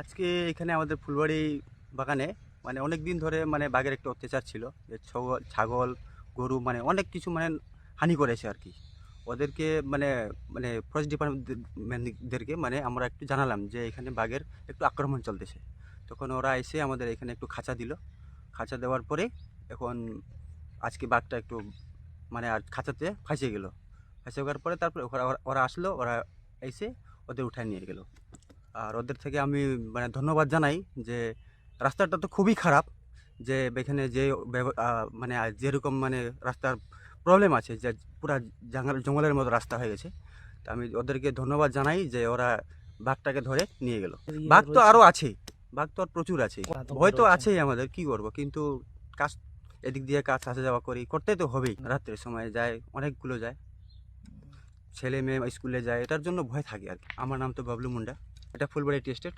আজকে এখানে আমাদের ফুলবাড়ি বাগানে মানে অনেক দিন ধরে মানে বাঘের একটা অত্যাচার ছিল যে ছাগল ছাগল, গরু মানে অনেক কিছু মানে হানি করেছে আর কি। ওদেরকে মানে মানে ফরেস্ট ডিপার্টমেন্টদেরকে মানে আমরা একটু জানালাম যে এখানে বাঘের একটু আক্রমণ চলতেছে। তখন ওরা এসে আমাদের এখানে একটু খাঁচা দিল। খাঁচা দেওয়ার পরে এখন আজকে বাঘটা একটু মানে আর খাঁচাতে ফাঁসে গেল। ফাঁসে যাওয়ার পরে তারপরে ওরা ওরা আসলো, ওরা এসে ওদের উঠায় নিয়ে গেল। আর ওদের থেকে আমি মানে ধন্যবাদ জানাই যে রাস্তাটা তো খুবই খারাপ যে এখানে যে ব্যব- মানে যেরকম মানে রাস্তার প্রবলেম আছে যে পুরা জঙ্গল জঙ্গলের মতো রাস্তা হয়ে গেছে। তা আমি ওদেরকে ধন্যবাদ জানাই যে ওরা বাঘটাকে ধরে নিয়ে গেল। বাঘ তো আরও আছে বাঘ তো আর প্রচুর আছে। ভয় তো আছেই আমাদের কি করব? কিন্তু কাজ এদিক দিয়ে কাজ আসা যাওয়া করি করতে তো হবেই। রাত্রের সময় যায় অনেকগুলো যায়। ছেলে মেয়ে স্কুলে যায়, এটার জন্য ভয় থাকে আর কি। আমার নাম তো বাবলু মুন্ডা। এটা ফুলবাড়ি টি এস্টেট।